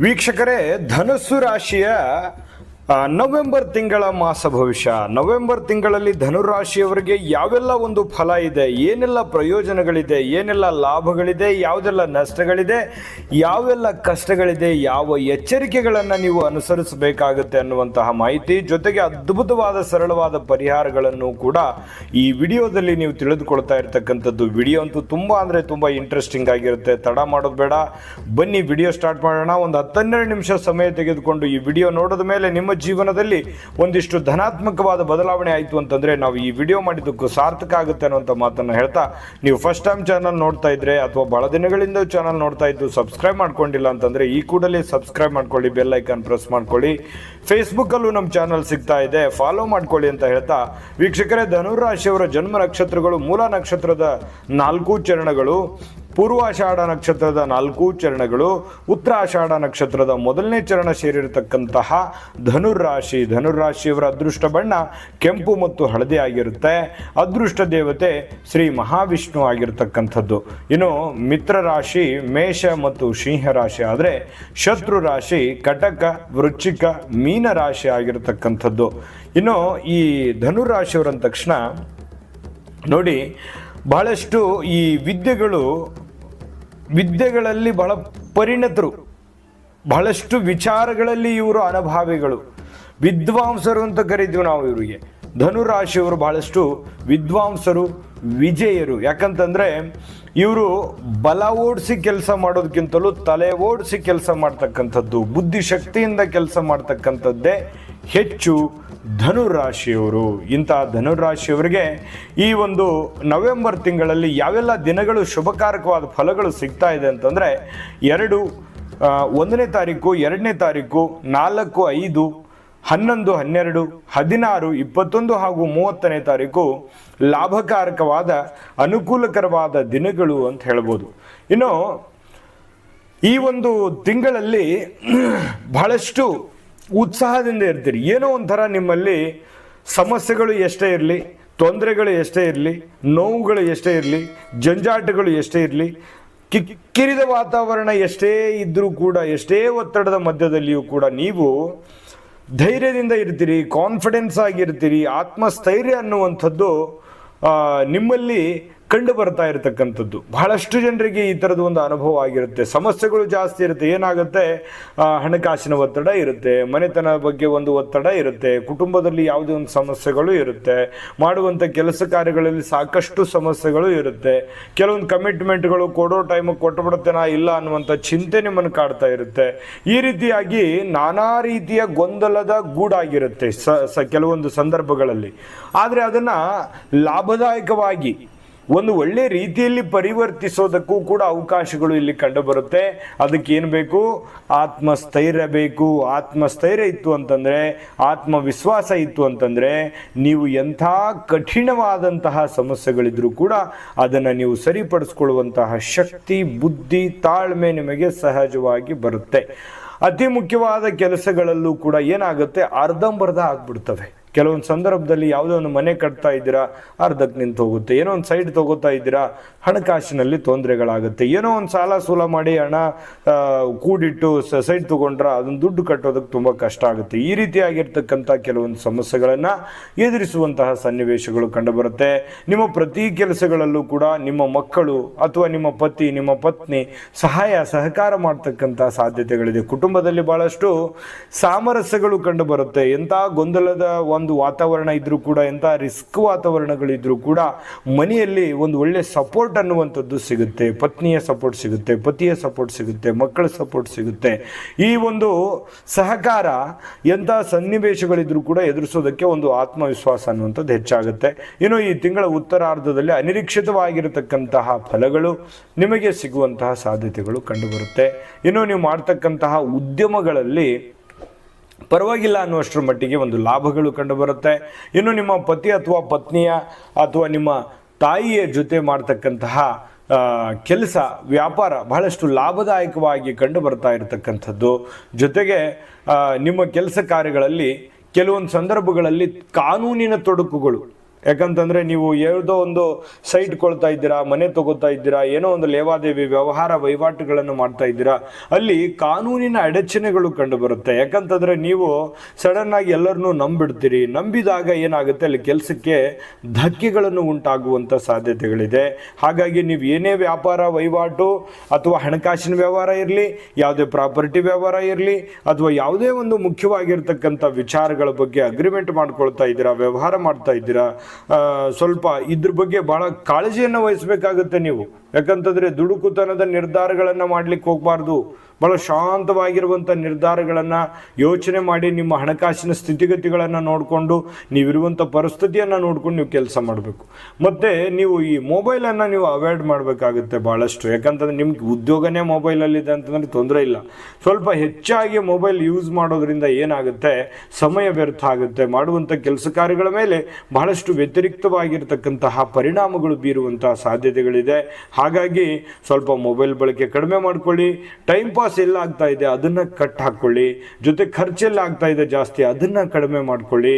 ವೀಕ್ಷಕರೇ ಧನಸ್ಸು ರಾಶಿಯ ನವೆಂಬರ್ ತಿಂಗಳ ಮಾಸ ಭವಿಷ್ಯ. ನವೆಂಬರ್ ತಿಂಗಳಲ್ಲಿ ಧನುರಾಶಿಯವರಿಗೆ ಯಾವೆಲ್ಲ ಒಂದು ಫಲ ಇದೆ, ಏನೆಲ್ಲ ಪ್ರಯೋಜನಗಳಿದೆ, ಏನೆಲ್ಲ ಲಾಭಗಳಿದೆ, ಯಾವುದೆಲ್ಲ ನಷ್ಟಗಳಿದೆ, ಯಾವೆಲ್ಲ ಕಷ್ಟಗಳಿದೆ, ಯಾವ ಎಚ್ಚರಿಕೆಗಳನ್ನು ನೀವು ಅನುಸರಿಸಬೇಕಾಗುತ್ತೆ ಅನ್ನುವಂತಹ ಮಾಹಿತಿ, ಜೊತೆಗೆ ಅದ್ಭುತವಾದ ಸರಳವಾದ ಪರಿಹಾರಗಳನ್ನು ಕೂಡ ಈ ವಿಡಿಯೋದಲ್ಲಿ ನೀವು ತಿಳಿದುಕೊಳ್ತಾ ಇರತಕ್ಕಂಥದ್ದು. ವಿಡಿಯೋ ಅಂತೂ ತುಂಬ ಅಂದರೆ ತುಂಬ ಇಂಟ್ರೆಸ್ಟಿಂಗ್ ಆಗಿರುತ್ತೆ. ತಡ ಮಾಡೋದು ಬೇಡ. ಬನ್ನಿ, ವಿಡಿಯೋ ಸ್ಟಾರ್ಟ್ ಮಾಡೋಣ. ಒಂದು ಹತ್ತೆರಡು ನಿಮಿಷ ಸಮಯ ತೆಗೆದುಕೊಂಡು ಈ ವಿಡಿಯೋ ನೋಡಿದ ಮೇಲೆ ನಿಮ್ಮ ಜೀವನದಲ್ಲಿ ಒಂದಿಷ್ಟು ಧನಾತ್ಮಕವಾದ ಬದಲಾವಣೆ ಆಯಿತು ಅಂತಂದರೆ ನಾವು ಈ ವಿಡಿಯೋ ಮಾಡಿದ್ದಕ್ಕೂ ಸಾರ್ಥಕ ಆಗುತ್ತೆ ಅನ್ನುವಂಥ ಮಾತನ್ನು ಹೇಳ್ತಾ, ನೀವು ಫಸ್ಟ್ ಟೈಮ್ ಚಾನಲ್ ನೋಡ್ತಾ ಇದ್ರೆ ಅಥವಾ ಬಹಳ ದಿನಗಳಿಂದ ಚಾನಲ್ ನೋಡ್ತಾ ಇದ್ದು ಸಬ್ಸ್ಕ್ರೈಬ್ ಮಾಡ್ಕೊಂಡಿಲ್ಲ ಅಂತಂದರೆ ಈ ಕೂಡಲೇ ಸಬ್ಸ್ಕ್ರೈಬ್ ಮಾಡ್ಕೊಳ್ಳಿ ಬೆಲ್ ಐಕಾನ್ ಪ್ರೆಸ್ ಮಾಡ್ಕೊಳ್ಳಿ. ಫೇಸ್ಬುಕ್ಕಲ್ಲೂ ನಮ್ಮ ಚಾನಲ್ ಸಿಗ್ತಾ ಇದೆ ಫಾಲೋ ಮಾಡ್ಕೊಳ್ಳಿ ಅಂತ ಹೇಳ್ತಾ, ವೀಕ್ಷಕರೇ ಧನುರಾಶಿಯವರ ಜನ್ಮ ನಕ್ಷತ್ರಗಳು, ಮೂಲ ನಕ್ಷತ್ರದ ನಾಲ್ಕು ಚರಣಗಳು. ಪೂರ್ವಾಷಾಢ ನಕ್ಷತ್ರದ ನಾಲ್ಕು ಚರಣಗಳು, ಉತ್ತರಾಷಾಢ ನಕ್ಷತ್ರದ ಮೊದಲನೇ ಚರಣ ಸೇರಿರತಕ್ಕಂತಹ ಧನುರಾಶಿ ಧನುರಾಶಿಯವರ ಅದೃಷ್ಟ ಬಣ್ಣ ಕೆಂಪು ಮತ್ತು ಹಳದಿ ಆಗಿರುತ್ತೆ. ಅದೃಷ್ಟ ದೇವತೆ ಶ್ರೀ ಮಹಾವಿಷ್ಣು ಆಗಿರತಕ್ಕಂಥದ್ದು. ಇನ್ನು ಮಿತ್ರ ರಾಶಿ, ಮೇಷ ಮತ್ತು ಸಿಂಹ ರಾಶಿ ಆದರೆ ಶತ್ರು ರಾಶಿ, ಕಟಕ, ವೃಶ್ಚಿಕ, ಮೀನ ರಾಶಿ ಆಗಿರತಕ್ಕಂಥದ್ದು. ಇನ್ನು ಈ ಧನುರಾಶಿಯವರಂದ ತಕ್ಷಣ ನೋಡಿ, ಬಹಳಷ್ಟು ಈ ವಿದ್ಯೆಗಳು ವಿದ್ಯೆಗಳಲ್ಲಿ ಬಹಳ ಪರಿಣತರು. ಬಹಳಷ್ಟು ವಿಚಾರಗಳಲ್ಲಿ ಇವರು ಅನಭಾವಿಗಳು. ವಿದ್ವಾಂಸರು ಅಂತ ಕರಿತೀವಿ ನಾವು ಇವರಿಗೆ. ಧನುರಾಶಿಯವರು ಬಹಳಷ್ಟು ವಿದ್ವಾಂಸರು, ವಿಜಯರು. ಯಾಕಂತಂದ್ರೆ ಇವರು ಬಲ ಓಡಿಸಿ ಕೆಲಸ ಮಾಡೋದಕ್ಕಿಂತಲೂ ತಲೆ ಓಡಿಸಿ ಕೆಲಸ ಮಾಡ್ತಕ್ಕಂಥದ್ದು, ಬುದ್ಧಿಶಕ್ತಿಯಿಂದ ಕೆಲಸ ಮಾಡ್ತಕ್ಕಂಥದ್ದೇ ಹೆಚ್ಚು ಧನುರಾಶಿಯವರು, ಇಂಥ ಧನುರಾಶಿಯವರಿಗೆ ಈ ಒಂದು ನವೆಂಬರ್ ತಿಂಗಳಲ್ಲಿ ಯಾವೆಲ್ಲ ದಿನಗಳು ಶುಭಕಾರಕವಾದ ಫಲಗಳು ಸಿಗ್ತಾ ಇದೆ ಅಂತಂದರೆ, ಎರಡು ಒಂದನೇ ತಾರೀಕು, ಎರಡನೇ ತಾರೀಕು, ನಾಲ್ಕು, ಐದು, ಹನ್ನೊಂದು, ಹನ್ನೆರಡು, ಹದಿನಾರು, ಇಪ್ಪತ್ತೊಂದು ಹಾಗೂ ಮೂವತ್ತನೇ ತಾರೀಕು ಲಾಭಕಾರಕವಾದ, ಅನುಕೂಲಕರವಾದ ದಿನಗಳು ಅಂತ ಹೇಳ್ಬೋದು. ಇನ್ನು ಈ ಒಂದು ತಿಂಗಳಲ್ಲಿ ಬಹಳಷ್ಟು ಉತ್ಸಾಹದಿಂದ ಇರ್ತೀರಿ. ಏನೋ ಒಂಥರ ನಿಮ್ಮಲ್ಲಿ ಸಮಸ್ಯೆಗಳು ಎಷ್ಟೇ ಇರಲಿ, ತೊಂದರೆಗಳು ಎಷ್ಟೇ ಇರಲಿ, ನೋವುಗಳು ಎಷ್ಟೇ ಇರಲಿ, ಜಂಜಾಟಗಳು ಎಷ್ಟೇ ಇರಲಿ ಕಿಕ್ಕಿರಿದ ವಾತಾವರಣ ಎಷ್ಟೇ ಇದ್ದರೂ ಕೂಡ, ಎಷ್ಟೇ ಒತ್ತಡದ ಮಧ್ಯದಲ್ಲಿಯೂ ಕೂಡ ನೀವು ಧೈರ್ಯದಿಂದ ಇರ್ತೀರಿ ಕಾನ್ಫಿಡೆನ್ಸ್ ಆಗಿರ್ತೀರಿ, ಆತ್ಮಸ್ಥೈರ್ಯ ಅನ್ನುವಂಥದ್ದು ನಿಮ್ಮಲ್ಲಿ ಕಂಡು ಬರ್ತಾ ಇರತಕ್ಕಂಥದ್ದು. ಬಹಳಷ್ಟು ಜನರಿಗೆ ಈ ಥರದ ಒಂದು ಅನುಭವ ಆಗಿರುತ್ತೆ. ಸಮಸ್ಯೆಗಳು ಜಾಸ್ತಿ ಇರುತ್ತೆ. ಏನಾಗುತ್ತೆ? ಹಣಕಾಸಿನ ಒತ್ತಡ ಇರುತ್ತೆ. ಮನೆತನ ಬಗ್ಗೆ ಒಂದು ಒತ್ತಡ ಇರುತ್ತೆ. ಕುಟುಂಬದಲ್ಲಿ ಯಾವುದೇ ಒಂದು ಸಮಸ್ಯೆಗಳು ಇರುತ್ತೆ. ಮಾಡುವಂಥ ಕೆಲಸ ಕಾರ್ಯಗಳಲ್ಲಿ ಸಾಕಷ್ಟು ಸಮಸ್ಯೆಗಳು ಇರುತ್ತೆ. ಕೆಲವೊಂದು ಕಮಿಟ್ಮೆಂಟ್ಗಳು ಕೊಡೋ ಟೈಮಿಗೆ ಕೊಟ್ಟುಬಿಡುತ್ತೇನ ಇಲ್ಲ ಅನ್ನುವಂಥ ಚಿಂತೆ ನಿಮ್ಮನ್ನು ಕಾಡ್ತಾ ಇರುತ್ತೆ. ಈ ರೀತಿಯಾಗಿ ನಾನಾ ರೀತಿಯ ಗೊಂದಲದ ಗೂಡಾಗಿರುತ್ತೆ ಸ, ಕೆಲವೊಂದು ಸಂದರ್ಭಗಳಲ್ಲಿ. ಆದರೆ ಅದನ್ನು ಲಾಭದಾಯಕವಾಗಿ ಒಂದು ಒಳ್ಳೆ ರೀತಿಯಲ್ಲಿ ಪರಿವರ್ತಿಸೋದಕ್ಕೂ ಕೂಡ ಅವಕಾಶಗಳು ಇಲ್ಲಿ ಕಂಡುಬರುತ್ತೆ. ಅದಕ್ಕೇನು ಬೇಕು? ಆತ್ಮಸ್ಥೈರ್ಯ ಬೇಕು. ಆತ್ಮಸ್ಥೈರ್ಯ ಇತ್ತು ಅಂತಂದರೆ, ಆತ್ಮವಿಶ್ವಾಸ ಇತ್ತು ಅಂತಂದರೆ, ನೀವು ಎಂಥ ಕಠಿಣವಾದಂತಹ ಸಮಸ್ಯೆಗಳಿದ್ರೂ ಕೂಡ ಅದನ್ನು ನೀವು ಸರಿಪಡಿಸ್ಕೊಳ್ಳುವಂತಹ ಶಕ್ತಿ, ಬುದ್ಧಿ, ತಾಳ್ಮೆ ನಿಮಗೆ ಸಹಜವಾಗಿ ಬರುತ್ತೆ. ಅತಿ ಮುಖ್ಯವಾದ ಕೆಲಸಗಳಲ್ಲೂ ಕೂಡ ಏನಾಗುತ್ತೆ? ಅರ್ಧಂಬರ್ಧ ಆಗ್ಬಿಡ್ತವೆ. ಕೆಲವೊಂದು ಸಂದರ್ಭದಲ್ಲಿ ಯಾವುದೋ ಒಂದು ಮನೆ ಕಟ್ತಾ ಇದ್ದೀರಾ, ಅರ್ಧಕ್ಕೆ ನಿಂತು ಹೋಗುತ್ತೆ, ಏನೋ ಒಂದು ಸೈಡ್ ತಗೋತಾ ಇದ್ದೀರಾ, ಹಣಕಾಸಿನಲ್ಲಿ ತೊಂದರೆಗಳಾಗುತ್ತೆ, ಏನೋ ಒಂದು ಸಾಲ ಸೂಲ ಮಾಡಿ ಹಣ ಕೂಡಿಟ್ಟು ಸೈಡ್ ತೊಗೊಂಡ್ರೆ ಅದನ್ನು ದುಡ್ಡು ಕಟ್ಟೋದಕ್ಕೆ ತುಂಬ ಕಷ್ಟ ಆಗುತ್ತೆ. ಈ ರೀತಿಯಾಗಿರ್ತಕ್ಕಂಥ ಕೆಲವೊಂದು ಸಮಸ್ಯೆಗಳನ್ನು ಎದುರಿಸುವಂತಹ ಸನ್ನಿವೇಶಗಳು ಕಂಡುಬರುತ್ತೆ. ನಿಮ್ಮ ಪ್ರತಿ ಕೆಲಸಗಳಲ್ಲೂ ಕೂಡ ನಿಮ್ಮ ಮಕ್ಕಳು ಅಥವಾ ನಿಮ್ಮ ಪತಿ, ನಿಮ್ಮ ಪತ್ನಿ ಸಹಾಯ, ಸಹಕಾರ ಮಾಡ್ತಕ್ಕಂಥ ಸಾಧ್ಯತೆಗಳಿದೆ. ಕುಟುಂಬದಲ್ಲಿ ಬಹಳಷ್ಟು ಸಾಮರಸ್ಯಗಳು ಕಂಡುಬರುತ್ತೆ. ಎಂಥ ಗೊಂದಲದ ಒಂದು ವಾತಾವರಣ ಇದ್ದರೂ ಕೂಡ, ಎಂಥ ರಿಸ್ಕ್ ವಾತಾವರಣಗಳಿದ್ರೂ ಕೂಡ ಮನೆಯಲ್ಲಿ ಒಂದು ಒಳ್ಳೆ ಸಪೋರ್ಟ್ ಅನ್ನುವಂಥದ್ದು ಸಿಗುತ್ತೆ. ಪತ್ನಿಯ ಸಪೋರ್ಟ್ ಸಿಗುತ್ತೆ, ಪತಿಯ ಸಪೋರ್ಟ್ ಸಿಗುತ್ತೆ, ಮಕ್ಕಳ ಸಪೋರ್ಟ್ ಸಿಗುತ್ತೆ. ಈ ಒಂದು ಸಹಕಾರ ಎಂಥ ಸನ್ನಿವೇಶಗಳಿದ್ರೂ ಕೂಡ ಎದುರಿಸೋದಕ್ಕೆ ಒಂದು ಆತ್ಮವಿಶ್ವಾಸ ಅನ್ನುವಂಥದ್ದು ಹೆಚ್ಚಾಗುತ್ತೆ. ಇನ್ನು ಈ ತಿಂಗಳ ಉತ್ತರಾರ್ಧದಲ್ಲಿ ಅನಿರೀಕ್ಷಿತವಾಗಿರತಕ್ಕಂತಹ ಫಲಗಳು ನಿಮಗೆ ಸಿಗುವಂತಹ ಸಾಧ್ಯತೆಗಳು ಕಂಡುಬರುತ್ತೆ. ಇನ್ನು ನೀವು ಮಾಡ್ತಕ್ಕಂತಹ ಉದ್ಯಮಗಳಲ್ಲಿ ಪರವಾಗಿಲ್ಲ ಅನ್ನುವಷ್ಟರ ಮಟ್ಟಿಗೆ ಒಂದು ಲಾಭಗಳು ಕಂಡುಬರುತ್ತೆ. ಇನ್ನು ನಿಮ್ಮ ಪತಿ ಅಥವಾ ಪತ್ನಿಯ ಅಥವಾ ನಿಮ್ಮ ತಾಯಿಯ ಜೊತೆ ಮಾಡ್ತಕ್ಕಂತಹ ಕೆಲಸ, ವ್ಯಾಪಾರ ಬಹಳಷ್ಟು ಲಾಭದಾಯಕವಾಗಿ ಕಂಡು ಬರ್ತಾ ಇರತಕ್ಕಂಥದ್ದು. ಜೊತೆಗೆ ನಿಮ್ಮ ಕೆಲಸ ಕಾರ್ಯಗಳಲ್ಲಿ ಕೆಲವೊಂದು ಸಂದರ್ಭಗಳಲ್ಲಿ ಕಾನೂನಿನ ತೊಡಕುಗಳು ಯಾಕಂತಂದ್ರೆ ನೀವು ಯಾವುದೋ ಒಂದು ಸೈಟ್ ಕೊಳ್ತಾ ಇದ್ದೀರಾ, ಮನೆ ತಗೋತಾ ಇದ್ದೀರಾ, ಏನೋ ಒಂದು ಲೇವಾದೇವಿ ವ್ಯವಹಾರ ವಹಿವಾಟುಗಳನ್ನು ಮಾಡ್ತಾ ಇದ್ದೀರಾ, ಅಲ್ಲಿ ಕಾನೂನಿನ ಅಡಚಣೆಗಳು ಕಂಡು ಬರುತ್ತೆ. ಯಾಕಂತಂದ್ರೆ ನೀವು ಆಗಿ ಎಲ್ಲರನ್ನೂ ನಂಬಿಡ್ತೀರಿ. ನಂಬಿದಾಗ ಏನಾಗುತ್ತೆ? ಅಲ್ಲಿ ಕೆಲಸಕ್ಕೆ ಧಕ್ಕೆಗಳನ್ನು ಉಂಟಾಗುವಂತ ಸಾಧ್ಯತೆಗಳಿದೆ. ಹಾಗಾಗಿ ನೀವು ಏನೇ ವ್ಯಾಪಾರ, ವಹಿವಾಟು ಅಥವಾ ಹಣಕಾಸಿನ ವ್ಯವಹಾರ ಇರಲಿ, ಯಾವುದೇ ಪ್ರಾಪರ್ಟಿ ವ್ಯವಹಾರ ಇರಲಿ, ಅಥವಾ ಯಾವುದೇ ಒಂದು ಮುಖ್ಯವಾಗಿರ್ತಕ್ಕಂಥ ವಿಚಾರಗಳ ಬಗ್ಗೆ ಅಗ್ರಿಮೆಂಟ್ ಮಾಡ್ಕೊಳ್ತಾ ಇದ್ದೀರಾ, ವ್ಯವಹಾರ ಮಾಡ್ತಾ ಇದ್ದೀರಾ ಸ್ವಲ್ಪ ಇದ್ರ ಬಗ್ಗೆ ಬಹಳ ಕಾಳಜಿಯನ್ನು ವಹಿಸಬೇಕಾಗುತ್ತೆ ನೀವು. ಯಾಕಂತಂದ್ರೆ ದುಡುಕುತನದ ನಿರ್ಧಾರಗಳನ್ನು ಮಾಡ್ಲಿಕ್ಕೆ ಹೋಗ್ಬಾರ್ದು. ಬಹಳ ಶಾಂತವಾಗಿರುವಂಥ ನಿರ್ಧಾರಗಳನ್ನು ಯೋಚನೆ ಮಾಡಿ ನಿಮ್ಮ ಹಣಕಾಸಿನ ಸ್ಥಿತಿಗತಿಗಳನ್ನು ನೋಡಿಕೊಂಡು ನೀವಿರುವಂಥ ಪರಿಸ್ಥಿತಿಯನ್ನು ನೋಡ್ಕೊಂಡು ನೀವು ಕೆಲಸ ಮಾಡಬೇಕು. ಮತ್ತು ನೀವು ಈ ಮೊಬೈಲನ್ನು ನೀವು ಅವಾಯ್ಡ್ ಮಾಡಬೇಕಾಗುತ್ತೆ ಭಾಳಷ್ಟು ಯಾಕಂತಂದ್ರೆ ನಿಮ್ಗೆ ಉದ್ಯೋಗನೇ ಮೊಬೈಲಲ್ಲಿದೆ ಅಂತಂದ್ರೆ ತೊಂದರೆ ಇಲ್ಲ. ಸ್ವಲ್ಪ ಹೆಚ್ಚಾಗಿ ಮೊಬೈಲ್ ಯೂಸ್ ಮಾಡೋದ್ರಿಂದ ಏನಾಗುತ್ತೆ? ಸಮಯ ವ್ಯರ್ಥ ಆಗುತ್ತೆ. ಮಾಡುವಂಥ ಕೆಲಸ ಕಾರ್ಯಗಳ ಮೇಲೆ ಬಹಳಷ್ಟು ವ್ಯತಿರಿಕ್ತವಾಗಿರ್ತಕ್ಕಂತಹ ಪರಿಣಾಮಗಳು ಬೀರುವಂತಹ ಸಾಧ್ಯತೆಗಳಿದೆ. ಹಾಗಾಗಿ ಸ್ವಲ್ಪ ಮೊಬೈಲ್ ಬಳಕೆ ಕಡಿಮೆ ಮಾಡಿಕೊಳ್ಳಿ. ಟೈಮ್ ಪಾಸ್ ಎಲ್ಲ ಆಗ್ತಾ ಇದೆ, ಅದನ್ನು ಕಟ್ ಹಾಕ್ಕೊಳ್ಳಿ ಜೊತೆ ಖರ್ಚೆಲ್ಲ ಆಗ್ತಾ ಇದೆ ಜಾಸ್ತಿ, ಅದನ್ನು ಕಡಿಮೆ ಮಾಡ್ಕೊಳ್ಳಿ.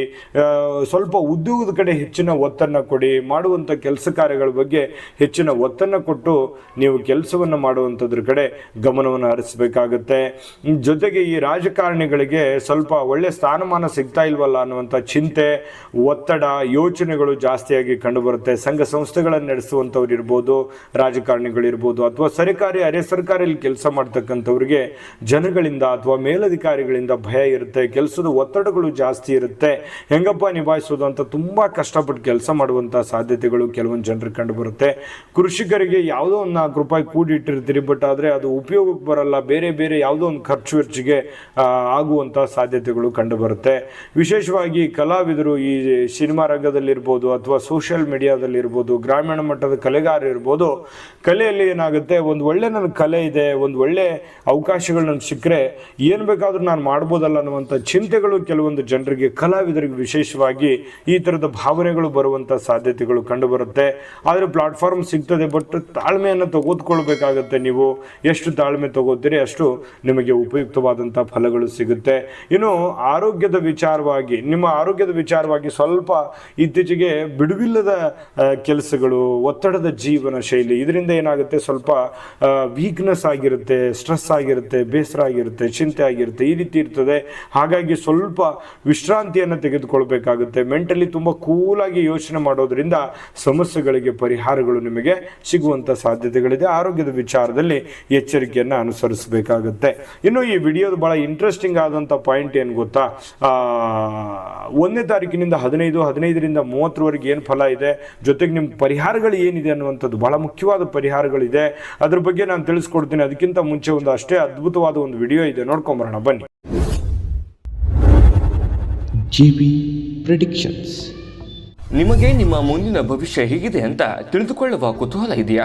ಸ್ವಲ್ಪ ಉದ್ಯೋಗದ ಕಡೆ ಹೆಚ್ಚಿನ ಒತ್ತನ್ನು ಕೊಡಿ. ಮಾಡುವಂಥ ಕೆಲಸ ಕಾರ್ಯಗಳ ಬಗ್ಗೆ ಹೆಚ್ಚಿನ ಒತ್ತನ್ನು ಕೊಟ್ಟು ನೀವು ಕೆಲಸವನ್ನು ಮಾಡುವಂಥದ್ರ ಕಡೆ ಗಮನವನ್ನು ಹರಿಸಬೇಕಾಗುತ್ತೆ. ಜೊತೆಗೆ ಈ ರಾಜಕಾರಣಿಗಳಿಗೆ ಸ್ವಲ್ಪ ಒಳ್ಳೆ ಸ್ಥಾನಮಾನ ಸಿಗ್ತಾ ಇಲ್ವಲ್ಲ ಅನ್ನುವಂಥ ಚಿಂತೆ, ಒತ್ತಡ, ಯೋಚನೆಗಳು ಜಾಸ್ತಿಯಾಗಿ ಕಂಡುಬರುತ್ತೆ. ಸಂಘ ಸಂಸ್ಥೆಗಳನ್ನು ನಡೆಸುವಂಥವ್ರು ಇರ್ಬೋದು ರಾಜಕಾರಣಿಗಳಿರ್ಬೋದು ಅಥವಾ ಸರ್ಕಾರಿ, ಅರೆ ಸರ್ಕಾರಿ ಕೆಲಸ ಮಾಡ್ತಕ್ಕಂಥವ್ರಿಗೆ ಜನಗಳಿಂದ ಅಥವಾ ಮೇಲಧಿಕಾರಿಗಳಿಂದ ಭಯ ಇರುತ್ತೆ, ಕೆಲಸದ ಒತ್ತಡಗಳು ಜಾಸ್ತಿ ಇರುತ್ತೆ. ಹೆಂಗಪ್ಪ ನಿಭಾಯಿಸೋದು ಅಂತ ತುಂಬ ಕಷ್ಟಪಟ್ಟು ಕೆಲಸ ಮಾಡುವಂಥ ಸಾಧ್ಯತೆಗಳು ಕೆಲವೊಂದು ಜನರಿಗೆ ಕಂಡುಬರುತ್ತೆ. ಕೃಷಿಕರಿಗೆ ಯಾವುದೋ ಒಂದು ನಾಲ್ಕು ರೂಪಾಯಿ ಕೂಡಿಟ್ಟಿರ್ತೀರಿ, ಬಟ್ ಆದರೆ ಅದು ಉಪಯೋಗಕ್ಕೆ ಬರಲ್ಲ. ಬೇರೆ ಬೇರೆ ಯಾವುದೋ ಒಂದು ಖರ್ಚು ವೆಚ್ಚಿಗೆ ಆಗುವಂಥ ಸಾಧ್ಯತೆಗಳು ಕಂಡುಬರುತ್ತೆ. ವಿಶೇಷವಾಗಿ ಕಲಾವಿದರು ಈ ಸಿನಿಮಾ ರಂಗದಲ್ಲಿರ್ಬೋದು ಅಥವಾ ಸೋಷಿಯಲ್ ಮೀಡಿಯಾದಲ್ಲಿರ್ಬೋದು, ಗ್ರಾಮೀಣ ಮಟ್ಟದ ಕಲೆಗಾರ ಇರ್ಬೋದು ಕಲೆಯಲ್ಲಿ ಏನಾಗುತ್ತೆ, ಒಂದು ಒಳ್ಳೆ ನನ್ನ ಕಲೆ ಇದೆ, ಒಂದು ಒಳ್ಳೆ ಅವಕಾಶಗಳು ನನಗೆ ಸಿಕ್ಕರೆ ಏನು ಬೇಕಾದರೂ ನಾನು ಮಾಡ್ಬೋದಲ್ಲ ಅನ್ನುವಂಥ ಚಿಂತೆಗಳು ಕೆಲವೊಂದು ಜನರಿಗೆ, ಕಲಾವಿದರಿಗೆ ವಿಶೇಷವಾಗಿ ಈ ಥರದ ಭಾವನೆಗಳು ಬರುವಂಥ ಸಾಧ್ಯತೆಗಳು ಕಂಡುಬರುತ್ತೆ. ಆದರೆ ಪ್ಲಾಟ್ಫಾರ್ಮ್ ಸಿಗ್ತದೆ ಬಟ್ ತಾಳ್ಮೆಯನ್ನು ತೆಗೆದುಕೊಳ್ಬೇಕಾಗತ್ತೆ ನೀವು. ಎಷ್ಟು ತಾಳ್ಮೆ ತಗೋತೀರಿ, ಅಷ್ಟು ನಿಮಗೆ ಉಪಯುಕ್ತವಾದಂಥ ಫಲಗಳು ಸಿಗುತ್ತೆ. ಇನ್ನು ಆರೋಗ್ಯದ ವಿಚಾರವಾಗಿ, ನಿಮ್ಮ ಆರೋಗ್ಯದ ವಿಚಾರವಾಗಿ ಸ್ವಲ್ಪ ಇತ್ತೀಚೆಗೆ ಬಿಡುವಿಲ್ಲದ ಕೆಲಸಗಳು, ಒತ್ತಡದ ಜೀವನ ಶೈಲಿ, ಇದರಿಂದ ಏನಾಗುತ್ತೆ? ಸ್ವಲ್ಪ ವೀಕ್ನೆಸ್ ಆಗಿರುತ್ತೆ ಸ್ಟ್ರೆಸ್ ಆಗಿರುತ್ತೆ, ಬೇಸರ ಆಗಿರುತ್ತೆ, ಚಿಂತೆ ಆಗಿರುತ್ತೆ, ಈ ರೀತಿ ಇರ್ತದೆ. ಹಾಗಾಗಿ ಸ್ವಲ್ಪ ವಿಶ್ರಾಂತಿಯನ್ನು ತೆಗೆದುಕೊಳ್ಬೇಕಾಗುತ್ತೆ. ಮೆಂಟಲಿ ತುಂಬ ಕೂಲಾಗಿ ಯೋಚನೆ ಮಾಡೋದ್ರಿಂದ ಸಮಸ್ಯೆಗಳಿಗೆ ಪರಿಹಾರಗಳು ನಿಮಗೆ ಸಿಗುವಂಥ ಸಾಧ್ಯತೆಗಳಿದೆ. ಆರೋಗ್ಯದ ವಿಚಾರದಲ್ಲಿ ಎಚ್ಚರಿಕೆಯನ್ನು ಅನುಸರಿಸಬೇಕಾಗುತ್ತೆ. ಇನ್ನು ಈ ವಿಡಿಯೋದ ಭಾಳ ಇಂಟ್ರೆಸ್ಟಿಂಗ್ ಆದಂಥ ಪಾಯಿಂಟ್ ಏನು ಗೊತ್ತಾ? ಒಂದನೇ ತಾರೀಕಿನಿಂದ ಹದಿನೈದು, ಹದಿನೈದರಿಂದ ಮೂವತ್ತರವರೆಗೆ ಏನು ಫಲ ಇದೆ? ಜೊತೆಗೆ ನಿಮ್ಮ ಪರಿಹಾರಗಳು ಏನಿದೆ ಅನ್ನುವಂಥದ್ದು ಬಹಳ ಮುಖ್ಯವಾದ ಪರಿಹಾರಗಳಿದೆ. ಅದ್ರ ಬಗ್ಗೆ ನಾನು ತಿಳಿಸ್ಕೊಡ್ತೀನಿ. ಅದಕ್ಕಿಂತ ಮುಂಚೆ ಒಂದು ಅಷ್ಟೇ ಅದ್ಭುತವಾದ ಒಂದು ವಿಡಿಯೋ ಇದೆ. ನೋಡ್ಕೊಂಬರೋಣ ಬನ್ನಿ. GB predictions. ನಿಮಗೆ ನಿಮ್ಮ ಮುಂದಿನ ಭವಿಷ್ಯ ಹೇಗಿದೆ ಅಂತ ತಿಳಿದುಕೊಳ್ಳುವ ಕುತೂಹಲ ಇದೆಯಾ?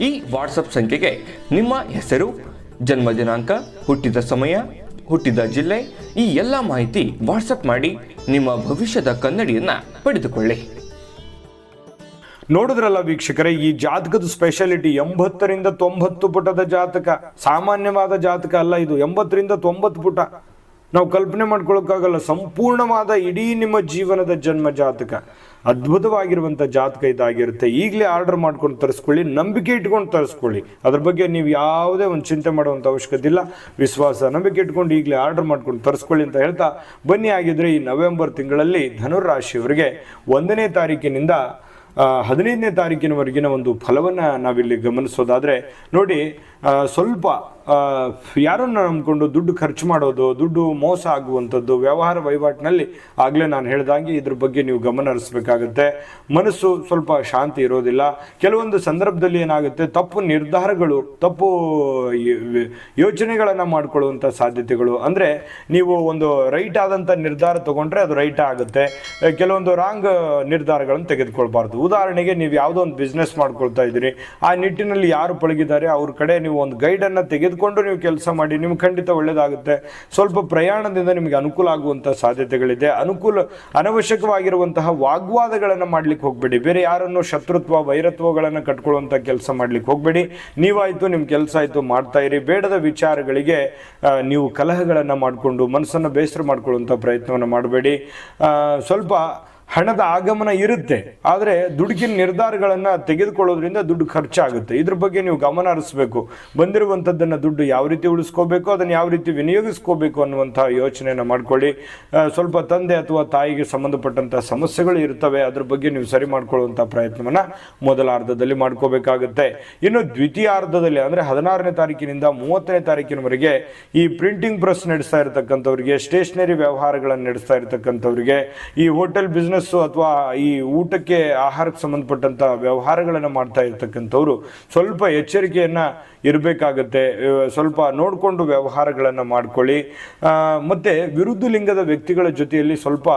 ಈ ವಾಟ್ಸಪ್ ಸಂಖ್ಯೆಗೆ ನಿಮ್ಮ ಹೆಸರು, ಜನ್ಮ ದಿನಾಂಕ, ಹುಟ್ಟಿದ ಸಮಯ, ಹುಟ್ಟಿದ ಜಿಲ್ಲೆ, ಈ ಎಲ್ಲ ಮಾಹಿತಿ ವಾಟ್ಸಪ್ ಮಾಡಿ ನಿಮ್ಮ ಭವಿಷ್ಯದ ಕನ್ನಡಿಯನ್ನ ಪಡೆದುಕೊಳ್ಳಿ. ನೋಡಿದ್ರಲ್ಲ ವೀಕ್ಷಕರೇ, ಈ ಜಾತಕದ ಸ್ಪೆಷಾಲಿಟಿ ಎಂಬತ್ತರಿಂದ ತೊಂಬತ್ತು ಪುಟದ ಜಾತಕ. ಸಾಮಾನ್ಯವಾದ ಜಾತಕ ಅಲ್ಲ ಇದು, ಎಂಬತ್ತರಿಂದ ತೊಂಬತ್ತು ಪುಟ. ನಾವು ಕಲ್ಪನೆ ಮಾಡ್ಕೊಳಕ್ಕಾಗಲ್ಲ, ಸಂಪೂರ್ಣವಾದ ಇಡೀ ನಿಮ್ಮ ಜೀವನದ ಜನ್ಮ ಜಾತಕ. ಅದ್ಭುತವಾಗಿರುವಂಥ ಜಾತಕ ಇದಾಗಿರುತ್ತೆ. ಈಗಲೇ ಆರ್ಡರ್ ಮಾಡ್ಕೊಂಡು ತರಿಸ್ಕೊಳ್ಳಿ, ನಂಬಿಕೆ ಇಟ್ಕೊಂಡು ತರಿಸ್ಕೊಳ್ಳಿ. ಅದ್ರ ಬಗ್ಗೆ ನೀವು ಯಾವುದೇ ಒಂದು ಚಿಂತೆ ಮಾಡುವಂಥ ಅವಶ್ಯಕತೆ ಇಲ್ಲ. ವಿಶ್ವಾಸ, ನಂಬಿಕೆ ಇಟ್ಕೊಂಡು ಈಗಲೇ ಆರ್ಡರ್ ಮಾಡ್ಕೊಂಡು ತರಿಸ್ಕೊಳ್ಳಿ ಅಂತ ಹೇಳ್ತಾ ಬನ್ನಿ. ಆಗಿದ್ರೆ ಈ ನವೆಂಬರ್ ತಿಂಗಳಲ್ಲಿ ಧನುರಾಶಿಯವರಿಗೆ ಒಂದನೇ ತಾರೀಕಿನಿಂದ ಹದಿನೈದನೇ ತಾರೀಕಿನವರೆಗಿನ ಒಂದು ಫಲವನ್ನು ನಾವಿಲ್ಲಿ ಗಮನಿಸೋದಾದರೆ ನೋಡಿ ಸ್ವಲ್ಪ ಯಾರನ್ನು ನಂಬಿಕೊಂಡು ದುಡ್ಡು ಖರ್ಚು ಮಾಡೋದು, ದುಡ್ಡು ಮೋಸ ಆಗುವಂಥದ್ದು, ವ್ಯವಹಾರ ವಹಿವಾಟಿನಲ್ಲಿ ಆಗಲೇ ನಾನು ಹೇಳ್ದಂಗೆ ಇದ್ರ ಬಗ್ಗೆ ನೀವು ಗಮನ ಹರಿಸ್ಬೇಕಾಗತ್ತೆ. ಮನಸ್ಸು ಸ್ವಲ್ಪ ಶಾಂತಿ ಇರೋದಿಲ್ಲ. ಕೆಲವೊಂದು ಸಂದರ್ಭದಲ್ಲಿ ಏನಾಗುತ್ತೆ, ತಪ್ಪು ನಿರ್ಧಾರಗಳು, ತಪ್ಪು ಯೋಚನೆಗಳನ್ನು ಮಾಡಿಕೊಳ್ಳುವಂಥ ಸಾಧ್ಯತೆಗಳು. ಅಂದರೆ ನೀವು ಒಂದು ರೈಟ್ ಆದಂಥ ನಿರ್ಧಾರ ತಗೊಂಡ್ರೆ ಅದು ರೈಟ್ ಆಗುತ್ತೆ. ಕೆಲವೊಂದು ರಾಂಗ್ ನಿರ್ಧಾರಗಳನ್ನು ತೆಗೆದುಕೊಳ್ಬಾರ್ದು. ಉದಾಹರಣೆಗೆ ನೀವು ಯಾವುದೋ ಒಂದು ಬಿಸ್ನೆಸ್ ಮಾಡ್ಕೊಳ್ತಾ ಇದ್ದೀರಿ. ಆ ನಿಟ್ಟಿನಲ್ಲಿ ಯಾರು ಪಳಗಿದ್ದಾರೆ, ಅವ್ರ ಕಡೆ ನೀವು ಒಂದು ಗೈಡನ್ನು ತೆಗೆದುಕೊಂಡು ನೀವು ಕೆಲಸ ಮಾಡಿ, ನಿಮ್ಗೆ ಖಂಡಿತ ಒಳ್ಳೆಯದಾಗುತ್ತೆ ಸ್ವಲ್ಪ ಪ್ರಯಾಣದಿಂದ ನಿಮಗೆ ಅನುಕೂಲ ಆಗುವಂಥ ಸಾಧ್ಯತೆಗಳಿದೆ. ಅನುಕೂಲ, ಅನವಶ್ಯಕವಾಗಿರುವಂತಹ ವಾಗ್ವಾದಗಳನ್ನು ಮಾಡ್ಲಿಕ್ಕೆ ಹೋಗಬೇಡಿ. ಬೇರೆ ಯಾರನ್ನು ಶತ್ರುತ್ವ, ವೈರತ್ವಗಳನ್ನು ಕಟ್ಕೊಳ್ಳುವಂಥ ಕೆಲಸ ಮಾಡ್ಲಿಕ್ಕೆ ಹೋಗಬೇಡಿ. ನೀವಾಯಿತು ನಿಮ್ಮ ಕೆಲಸ ಆಯಿತು ಮಾಡ್ತಾ ಇರಿ. ಬೇಡದ ವಿಚಾರಗಳಿಗೆ ನೀವು ಕಲಹಗಳನ್ನು ಮಾಡಿಕೊಂಡು, ಮನಸ್ಸನ್ನು ಬೇಸರ ಮಾಡ್ಕೊಳ್ಳುವಂಥ ಪ್ರಯತ್ನವನ್ನು ಮಾಡಬೇಡಿ. ಸ್ವಲ್ಪ ಹಣದ ಆಗಮನ ಇರುತ್ತೆ, ಆದರೆ ದುಡುಕಿನ ನಿರ್ಧಾರಗಳನ್ನು ತೆಗೆದುಕೊಳ್ಳೋದ್ರಿಂದ ದುಡ್ಡು ಖರ್ಚಾಗುತ್ತೆ. ಇದ್ರ ಬಗ್ಗೆ ನೀವು ಗಮನ ಹರಿಸ್ಬೇಕು. ಬಂದಿರುವಂಥದ್ದನ್ನು ದುಡ್ಡು ಯಾವ ರೀತಿ ಉಳಿಸ್ಕೋಬೇಕು, ಅದನ್ನು ಯಾವ ರೀತಿ ವಿನಿಯೋಗಿಸ್ಕೋಬೇಕು ಅನ್ನುವಂಥ ಯೋಚನೆಯನ್ನು ಮಾಡ್ಕೊಳ್ಳಿ. ಸ್ವಲ್ಪ ತಂದೆ ಅಥವಾ ತಾಯಿಗೆ ಸಂಬಂಧಪಟ್ಟಂಥ ಸಮಸ್ಯೆಗಳು ಇರ್ತವೆ, ಅದ್ರ ಬಗ್ಗೆ ನೀವು ಸರಿ ಮಾಡ್ಕೊಳ್ಳುವಂಥ ಪ್ರಯತ್ನವನ್ನು ಮೊದಲ ಅರ್ಧದಲ್ಲಿ ಮಾಡ್ಕೋಬೇಕಾಗುತ್ತೆ. ಇನ್ನು ದ್ವಿತೀಯ ಅರ್ಧದಲ್ಲಿ, ಅಂದರೆ ಹದಿನಾರನೇ ತಾರೀಕಿನಿಂದ ಮೂವತ್ತನೇ ತಾರೀಕಿನವರೆಗೆ ಈ ಪ್ರಿಂಟಿಂಗ್ ಪ್ರೆಸ್ ನಡೆಸ್ತಾ ಇರತಕ್ಕಂಥವ್ರಿಗೆ ಸ್ಟೇಷನರಿ ವ್ಯವಹಾರಗಳನ್ನು ನಡೆಸ್ತಾ ಇರತಕ್ಕಂಥವ್ರಿಗೆ, ಈ ಹೋಟೆಲ್ ಬಿಸ್ನೆಸ್ಸು ಅಥವಾ ಈ ಊಟಕ್ಕೆ ಆಹಾರಕ್ಕೆ ಸಂಬಂಧಪಟ್ಟಂತ ವ್ಯವಹಾರಗಳನ್ನು ಮಾಡ್ತಾ ಇರ್ತಕ್ಕಂಥವ್ರು ಸ್ವಲ್ಪ ಎಚ್ಚರಿಕೆಯನ್ನ ಇರಬೇಕಾಗತ್ತೆ. ಸ್ವಲ್ಪ ನೋಡಿಕೊಂಡು ವ್ಯವಹಾರಗಳನ್ನು ಮಾಡ್ಕೊಳ್ಳಿ. ಮತ್ತೆ ವಿರುದ್ಧ ಲಿಂಗದ ವ್ಯಕ್ತಿಗಳ ಜೊತೆಯಲ್ಲಿ ಸ್ವಲ್ಪ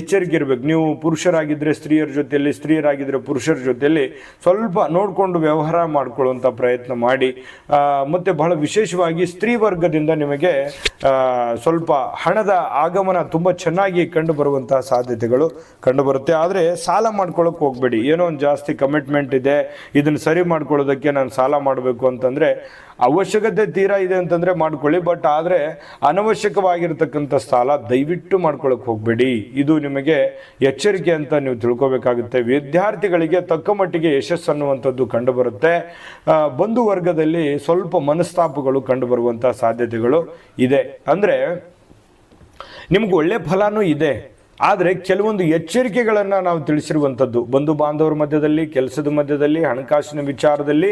ಎಚ್ಚರಿಕೆ ಇರಬೇಕು. ನೀವು ಪುರುಷರಾಗಿದ್ದರೆ ಸ್ತ್ರೀಯರ ಜೊತೆಯಲ್ಲಿ ಸ್ತ್ರೀಯರಾಗಿದ್ದರೆ ಪುರುಷರ ಜೊತೆಯಲ್ಲಿ ಸ್ವಲ್ಪ ನೋಡಿಕೊಂಡು ವ್ಯವಹಾರ ಮಾಡ್ಕೊಳ್ಳುವಂಥ ಪ್ರಯತ್ನ ಮಾಡಿ. ಮತ್ತು ಬಹಳ ವಿಶೇಷವಾಗಿ ಸ್ತ್ರೀ ವರ್ಗದಿಂದ ನಿಮಗೆ ಸ್ವಲ್ಪ ಹಣದ ಆಗಮನ ತುಂಬ ಚೆನ್ನಾಗಿ ಕಂಡು ಬರುವಂತಹ ಸಾಧ್ಯತೆಗಳು ಕಂಡು ಬರುತ್ತೆ. ಆದರೆ ಸಾಲ ಮಾಡ್ಕೊಳ್ಳೋಕೆ ಹೋಗಬೇಡಿ. ಏನೋ ಒಂದು ಜಾಸ್ತಿ ಕಮಿಟ್ಮೆಂಟ್ ಇದೆ. ಇದನ್ನು ಸರಿ ಮಾಡ್ಕೊಳ್ಳೋದಕ್ಕೆ ನಾನು ಸಾಲ ಮಾಡಬೇಕು ಅಂತಂದರೆ ಅವಶ್ಯಕತೆ ತೀರಾ ಇದೆ ಅಂತಂದರೆ ಮಾಡ್ಕೊಳ್ಳಿ. ಬಟ್ ಆದರೆ ಅನವಶ್ಯಕವಾಗಿರ್ತಕ್ಕಂಥ ಸಾಲ ದಯವಿಟ್ಟು ಮಾಡ್ಕೊಳ್ಳೋಕೆ ಹೋಗಬೇಡಿ. ಇದು ನಿಮಗೆ ಎಚ್ಚರಿಕೆ ಅಂತ ನೀವು ತಿಳ್ಕೊಬೇಕಾಗುತ್ತೆ. ವಿದ್ಯಾರ್ಥಿಗಳಿಗೆ ತಕ್ಕ ಮಟ್ಟಿಗೆ ಯಶಸ್ಸು ಅನ್ನುವಂಥದ್ದು ಕಂಡುಬರುತ್ತೆ ಬಂಧು ವರ್ಗದಲ್ಲಿ ಸ್ವಲ್ಪ ಮನಸ್ತಾಪಗಳು ಕಂಡುಬರುವಂಥ ಸಾಧ್ಯತೆಗಳು ಇದೆ. ಅಂದರೆ ನಿಮ್ಗೆ ಒಳ್ಳೆ ಫಲನೂ ಇದೆ. ಆದರೆ ಕೆಲವೊಂದು ಎಚ್ಚರಿಕೆಗಳನ್ನು ನಾವು ತಿಳಿಸಿರುವಂಥದ್ದು. ಬಂಧು ಬಾಂಧವರ ಮಧ್ಯದಲ್ಲಿ, ಕೆಲಸದ ಮಧ್ಯದಲ್ಲಿ, ಹಣಕಾಸಿನ ವಿಚಾರದಲ್ಲಿ,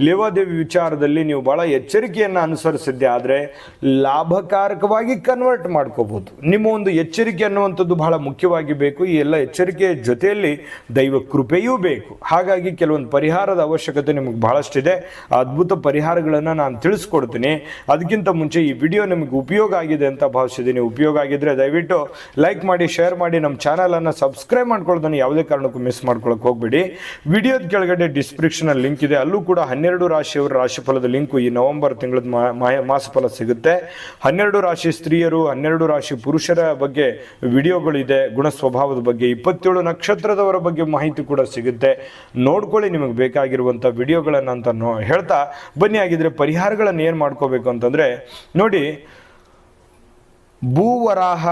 ಲೇವಾದೇವಿ ವಿಚಾರದಲ್ಲಿ ನೀವು ಭಾಳ ಎಚ್ಚರಿಕೆಯನ್ನು ಅನುಸರಿಸಿದ್ದೆ. ಆದರೆ ಲಾಭಕಾರಕವಾಗಿ ಕನ್ವರ್ಟ್ ಮಾಡ್ಕೋಬೋದು. ನಿಮ್ಮ ಒಂದು ಎಚ್ಚರಿಕೆ ಅನ್ನುವಂಥದ್ದು ಬಹಳ ಮುಖ್ಯವಾಗಿ ಬೇಕು. ಈ ಎಲ್ಲ ಎಚ್ಚರಿಕೆಯ ಜೊತೆಯಲ್ಲಿ ದೈವ ಕೃಪೆಯೂ ಬೇಕು. ಹಾಗಾಗಿ ಕೆಲವೊಂದು ಪರಿಹಾರದ ಅವಶ್ಯಕತೆ ನಿಮಗೆ ಬಹಳಷ್ಟಿದೆ. ಆ ಅದ್ಭುತ ಪರಿಹಾರಗಳನ್ನು ನಾನು ತಿಳಿಸ್ಕೊಡ್ತೀನಿ. ಅದಕ್ಕಿಂತ ಮುಂಚೆ ಈ ವಿಡಿಯೋ ನಿಮಗೆ ಉಪಯೋಗ ಆಗಿದೆ ಅಂತ ಭಾವಿಸಿದ್ದೀನಿ. ಉಪಯೋಗ ಆಗಿದ್ರೆ ದಯವಿಟ್ಟು ಲೈಕ್ ಮಾಡಿ ಶೇರ್ ಮಾಡಿ ನಮ್ಮ ಚಾನಲನ್ನು ಸಬ್ಸ್ಕ್ರೈಬ್ ಮಾಡ್ಕೊಳ್ಳೋದನ್ನು ಯಾವುದೇ ಕಾರಣಕ್ಕೂ ಮಿಸ್ ಮಾಡ್ಕೊಳಕ್ಕೆ ಹೋಗಬೇಡಿ. ವಿಡಿಯೋದ ಕೆಳಗಡೆ ಡಿಸ್ಕ್ರಿಪ್ಷನಲ್ಲಿ ಲಿಂಕ್ ಇದೆ. ಅಲ್ಲೂ ಕೂಡ ಹನ್ನೆರಡು ರಾಶಿಯವರ ರಾಶಿಫಲದ ಲಿಂಕು ಈ ನವೆಂಬರ್ ತಿಂಗಳದ ಮಾಸಫಲ ಸಿಗುತ್ತೆ. ಹನ್ನೆರಡು ರಾಶಿ ಸ್ತ್ರೀಯರು, ಹನ್ನೆರಡು ರಾಶಿ ಪುರುಷರ ಬಗ್ಗೆ ವಿಡಿಯೋಗಳಿದೆ. ಗುಣ ಸ್ವಭಾವದ ಬಗ್ಗೆ ಇಪ್ಪತ್ತೇಳು ನಕ್ಷತ್ರದವರ ಬಗ್ಗೆ ಮಾಹಿತಿ ಕೂಡ ಸಿಗುತ್ತೆ. ನೋಡ್ಕೊಳ್ಳಿ, ನಿಮಗೆ ಬೇಕಾಗಿರುವಂಥ ವಿಡಿಯೋಗಳನ್ನು ಅಂತ ನೋ, ಹೇಳ್ತಾ ಬನ್ನಿ. ಆಗಿದ್ರೆ ಪರಿಹಾರಗಳನ್ನು ಏನು ಮಾಡ್ಕೋಬೇಕು ಅಂತಂದರೆ, ನೋಡಿ, ಭೂವರಾಹ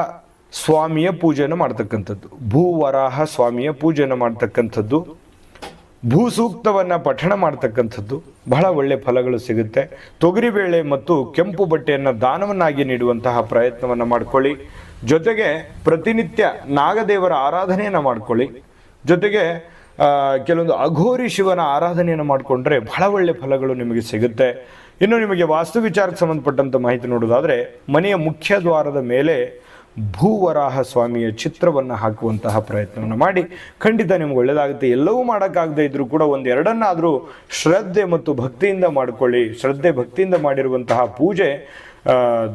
ಸ್ವಾಮಿಯ ಪೂಜೆಯನ್ನು ಮಾಡ್ತಕ್ಕಂಥದ್ದು. ಭೂವರಾಹ ಸ್ವಾಮಿಯ ಪೂಜೆಯನ್ನು ಮಾಡ್ತಕ್ಕಂಥದ್ದು. ಭೂ ಸೂಕ್ತವನ್ನು ಪಠಣ ಮಾಡ್ತಕ್ಕಂಥದ್ದು. ಬಹಳ ಒಳ್ಳೆ ಫಲಗಳು ಸಿಗುತ್ತೆ. ತೊಗರಿಬೇಳೆ ಮತ್ತು ಕೆಂಪು ಬಟ್ಟೆಯನ್ನು ದಾನವನ್ನಾಗಿ ನೀಡುವಂತಹ ಪ್ರಯತ್ನವನ್ನು ಮಾಡ್ಕೊಳ್ಳಿ. ಜೊತೆಗೆ ಪ್ರತಿನಿತ್ಯ ನಾಗದೇವರ ಆರಾಧನೆಯನ್ನು ಮಾಡ್ಕೊಳ್ಳಿ. ಜೊತೆಗೆ ಕೆಲವೊಂದು ಅಘೋರಿ ಶಿವನ ಆರಾಧನೆಯನ್ನು ಮಾಡಿಕೊಂಡ್ರೆ ಬಹಳ ಒಳ್ಳೆ ಫಲಗಳು ನಿಮಗೆ ಸಿಗುತ್ತೆ. ಇನ್ನು ನಿಮಗೆ ವಾಸ್ತು ವಿಚಾರಕ್ಕೆ ಸಂಬಂಧಪಟ್ಟಂಥ ಮಾಹಿತಿ ನೋಡೋದಾದರೆ ಮನೆಯ ಮುಖ್ಯ ದ್ವಾರದ ಮೇಲೆ ಭೂವರಾಹ ಸ್ವಾಮಿಯ ಚಿತ್ರವನ್ನು ಹಾಕುವಂತಹ ಪ್ರಯತ್ನವನ್ನು ಮಾಡಿ. ಖಂಡಿತ ನಿಮ್ಗೆ ಒಳ್ಳೆಯದಾಗುತ್ತೆ ಎಲ್ಲವೂ ಮಾಡೋಕ್ಕಾಗದೇ ಇದ್ದರೂ ಕೂಡ ಒಂದು ಎರಡನ್ನಾದರೂ ಶ್ರದ್ಧೆ ಮತ್ತು ಭಕ್ತಿಯಿಂದ ಮಾಡಿಕೊಳ್ಳಿ. ಶ್ರದ್ಧೆ ಭಕ್ತಿಯಿಂದ ಮಾಡಿರುವಂತಹ ಪೂಜೆ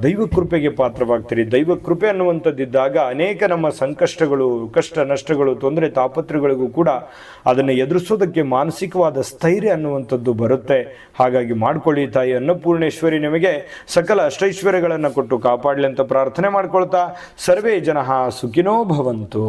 ದೈವ ಕೃಪೆಗೆ ಪಾತ್ರವಾಗ್ತೀರಿ. ದೈವ ಕೃಪೆ ಅನ್ನುವಂಥದ್ದಿದ್ದಾಗ ಅನೇಕ ನಮ್ಮ ಸಂಕಷ್ಟಗಳು, ಕಷ್ಟ ನಷ್ಟಗಳು, ತೊಂದರೆ ತಾಪತ್ರಗಳಿಗೂ ಕೂಡ ಅದನ್ನು ಎದುರಿಸೋದಕ್ಕೆ ಮಾನಸಿಕವಾದ ಸ್ಥೈರ್ಯ ಅನ್ನುವಂಥದ್ದು ಬರುತ್ತೆ. ಹಾಗಾಗಿ ಮಾಡ್ಕೊಳ್ಳಿ ತಾಯಿ ಅನ್ನಪೂರ್ಣೇಶ್ವರಿ ನಿಮಗೆ ಸಕಲ ಅಷ್ಟೈಶ್ವರ್ಯಗಳನ್ನು ಕೊಟ್ಟು ಕಾಪಾಡಲಿ ಅಂತ ಪ್ರಾರ್ಥನೆ ಮಾಡ್ಕೊಳ್ತಾ ಸರ್ವೇ ಜನ ಸುಖಿನೋ ಭವಂತು.